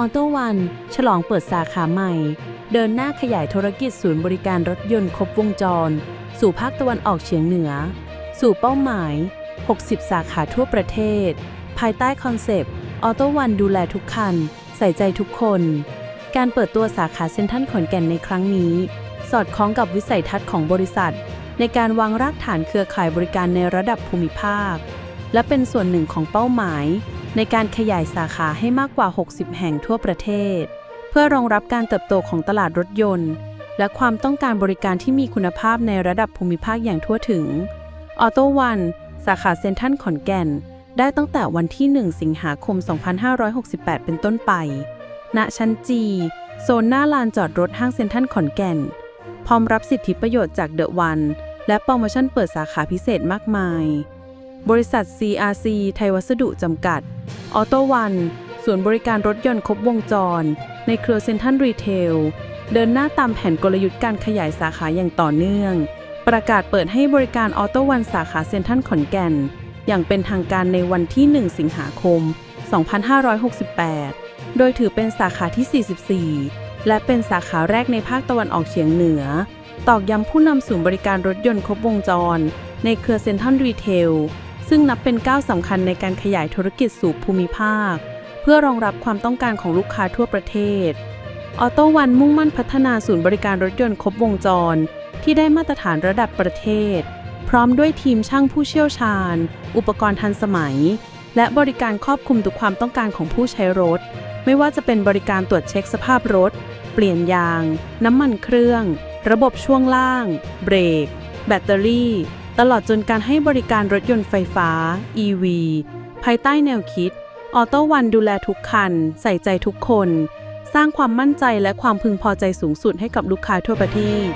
อโต้วันฉลองเปิดสาขาใหม่ เดินหน้าขยายธุรกิจศูนย์บริการรถยนต์ครบวงจร สู่ภาคตะวันออกเฉียงเหนือ สู่เป้าหมาย 60 สาขาทั่วประเทศ ภายใต้คอนเซปต์ออโต้วันดูแลทุกคัน ใส่ใจทุกคน การเปิดตัวสาขาเซ็นทรัลขอนแก่นในครั้งนี้ สอดคล้องกับวิสัยทัศน์ของบริษัท ในการวางรากฐานเครือข่ายบริการในระดับภูมิภาค และเป็นส่วนหนึ่งของเป้าหมาย ในการขยายสาขาให้มากกว่า 60 แห่งทั่วประเทศ เพื่อรองรับการเติบโตของตลาดรถยนต์ และความต้องการบริการที่มีคุณภาพในระดับภูมิภาคอย่างทั่วถึงออโต้วันสาขาเซ็นทรัลขอนแก่น ได้ตั้งแต่วันที่ 1 สิงหาคม 2568 เป็นต้นไปณชั้นจีโซนหน้าลานจอดรถห้างเซ็นทรัลขอนแก่น พร้อมรับสิทธิประโยชน์จากเดอะวัน และโปรโมชั่นเปิดสาขาพิเศษมากมาย บริษัท CRC ไทยวัสดุจำกัด ออโตวันศูนย์บริการรถยนต์ครบวงจร ในเครือเซ็นทรัลรีเทล เดินหน้าตามแผนกลยุทธ์การขยายสาขาอย่างต่อเนื่อง ประกาศเปิดให้บริการออโตวันสาขาเซ็นทรัลขอนแก่น อย่างเป็นทางการในวันที่ 1 สิงหาคม 2568 โดยถือเป็นสาขาที่ 44 และเป็นสาขาแรกในภาคตะวันออกเฉียงเหนือ ตอกย้ำผู้นำศูนย์บริการรถยนต์ครบวงจร ในเครือเซ็นทรัลรีเทล ซึ่งนับเป็นก้าวสำคัญในการขยายธุรกิจสู่ภูมิภาค เพื่อรองรับความต้องการของลูกค้าทั่วประเทศ ออโต้วันมุ่งมั่นพัฒนาศูนย์บริการรถยนต์ครบวงจร ที่ได้มาตรฐานระดับประเทศ พร้อมด้วยทีมช่างผู้เชี่ยวชาญ อุปกรณ์ทันสมัย และบริการครอบคลุมทุกความต้องการของผู้ใช้รถ ไม่ว่าจะเป็นบริการตรวจเช็คสภาพรถ เปลี่ยนยาง น้ำมันเครื่อง ระบบช่วงล่าง เบรก แบตเตอรี่ ตลอดจนการให้บริการรถยนต์ไฟฟ้า EV ภายใต้แนวคิด ออโต้วันดูแลทุกคัน ใส่ใจทุกคน สร้างความมั่นใจและความพึงพอใจสูงสุดให้กับลูกค้าทั่วประเทศ